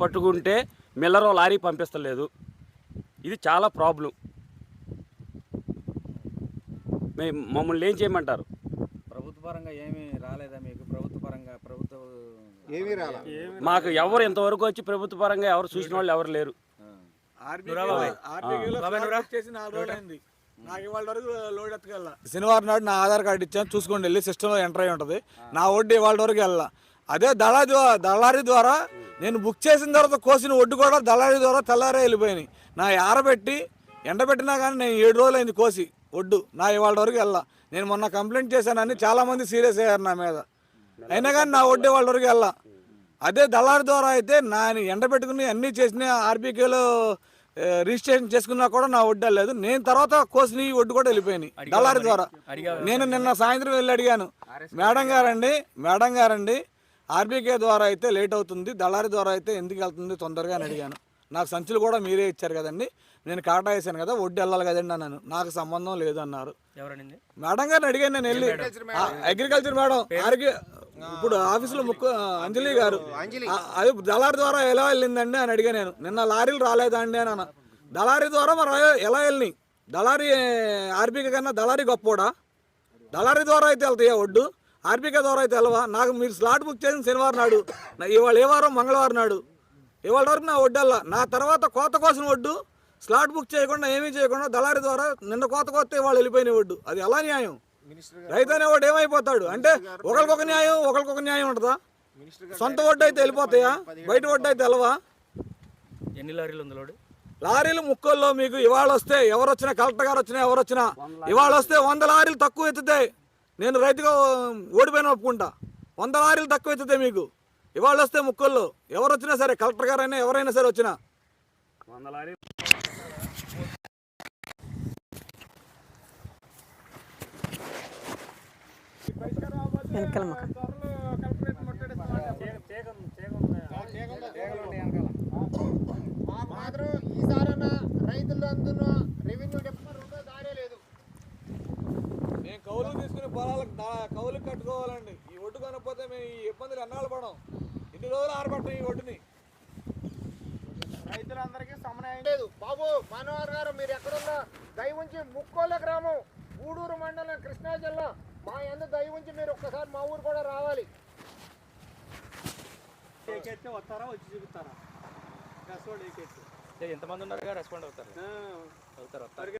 పట్టుకుంటే మిల్లరో లారీ పంపిస్తలేదు. ఇది చాలా ప్రాబ్లం. మేము మమ్మల్ని ఏం చేయమంటారు? ప్రభుత్వ పరంగా ఏమీ రాలేదా మీకు? ప్రభుత్వ పరంగా ప్రభుత్వ ఏమీ రాలా? మాకు ఎవరు ఇంతవరకు వచ్చి ప్రభుత్వ పరంగా ఎవరు చూసిన వాళ్ళు ఎవరు లేరు. శనివారం నాడు నా ఆధార్ కార్డు ఇచ్చాను. చూసుకోండి వెళ్ళి సిస్టంలో ఎంటర్ అయి ఉంటుంది. నా వడ్డీ ఇవాళ వరకు వెళ్ళా. అదే దళారీ ద్వారా నేను బుక్ చేసిన తర్వాత కోసిన వడ్డు కూడా దళారీ ద్వారా తెల్లారే వెళ్ళిపోయినాయి. నా ఆరబెట్టి ఎండబెట్టినా కానీ నేను ఏడు రోజులు అయింది కోసి వడ్డు నా ఇవాళ వరకు వెళ్ళా. నేను మొన్న కంప్లైంట్ చేశానని చాలా మంది సీరియస్ అయ్యారు నా మీద. అయినా కానీ నా వడ్డీ వాళ్ళ వరకు వెళ్ళా. అదే దళారి ద్వారా అయితే నా ఎండబెట్టుకుని అన్నీ చేసిన ఆర్బీకేలో రిజిస్ట్రేషన్ చేసుకున్నా కూడా నా వడ్డీ లేదు నేను తర్వాత కోసిన ఈ వడ్డు కూడా వెళ్ళిపోయినాయి దళారి ద్వారా. నేను నిన్న సాయంత్రం వెళ్ళి అడిగాను. మేడం గారండి మేడం గారండి ఆర్బీకే ద్వారా అయితే లేట్ అవుతుంది. దళారి ద్వారా అయితే ఎందుకు వెళ్తుంది? తొందరగా అని అడిగాను. నాకు సంచులు కూడా మీరే ఇచ్చారు కదండి. నేను కాటా వేసాను కదా వడ్డీ వెళ్ళాలి కదండి అన్నాను. నాకు సంబంధం లేదు అన్నారు. మేడం గారిని అడిగాను నేను వెళ్ళి. అగ్రికల్చర్ మేడం ఆరోగ్య ఇప్పుడు ఆఫీసులో ముక్కు అంజలి గారు. అది దళారి ద్వారా ఎలా వెళ్ళిందండి అని అడిగా నేను. నిన్న లారీలు రాలేదా అండి అని అన్న. దళారీ ద్వారా మరి ఎలా వెళ్ళినాయి? దళారీ ఆర్బీకే కన్నా దళారీ గొప్పోడా దళారీ ద్వారా అయితే వెళ్తాయా ఒడ్డు? ఆర్బీకే ద్వారా అయితే వెళ్ళవా? నాకు మీరు స్లాట్ బుక్ చేసిన శనివారం నాడు ఇవాళ ఏ వారం? మంగళవారం నాడు. ఇవాళ వరకు నా వడ్డు వెళ్ళా నా తర్వాత కోత కోసిన వడ్డు స్లాట్ బుక్ చేయకుండా ఏమీ చేయకుండా దళారీ ద్వారా నిన్న కోత కోస్తే వాళ్ళు వెళ్ళిపోయిన వడ్డు అది ఎలా న్యాయం? రైతు అనేవాడు ఏమైపోతాడు? అంటే ఒకరికొక న్యాయం ఒకరికొక న్యాయం ఉంటుందా? సొంత వడ్డు అయితే వెళ్ళిపోతాయా? బయట వడ్డు అయితే వెళ్ళవా? ఎన్ని లారీలు ఉంది లోడు? లారీలు ముక్కల్లో మీకు ఇవాళ వస్తే ఎవరు వచ్చినా కలెక్టర్ గారు వచ్చినా ఎవరు వచ్చినా ఇవాళ వస్తే వంద లారీలు తక్కువ ఎత్తుతాయి. నేను రైతుగా ఓడిపోయిన ఒప్పుకుంటా. వంద లారీలు తక్కువ ఎత్తుతాయి మీకు. ఇవాళ వస్తే ముక్కల్లో ఎవరు వచ్చినా సరే కలెక్టర్ గారైనా ఎవరైనా సరే వచ్చినా. వంద లారీ వెనకాల మాత్రం ఈసారన్నా రైతులందున రెవెన్యూ డిపార్ట్మెంట్ దారే లేదు మేము కౌలు తీసుకుని పొలాలకు కౌలు కట్టుకోవాలండి. ఈ ఒడ్డు కొనకపోతే మేము ఈ ఇబ్బందులు ఎన్నాళ్ళు పడం ఇన్ని రోజులు ఆరబట్టం ఈ ఒడ్డుని. రైతులందరికీ సమన్వయం లేదు. బాబు మనోహర్ గారు మీరు ఎక్కడున్నా దయ ఉంచి ముక్కోల గ్రామం గూడూరు మండలం కృష్ణా జిల్లా మా ఎందు దయ ఉంచి మీరు ఒక్కసారి మా ఊరు కూడా రావాలి. ఎంతమంది ఉన్నారుగా రెస్పాండ్ అవుతారు. అవుతారు వస్తారు.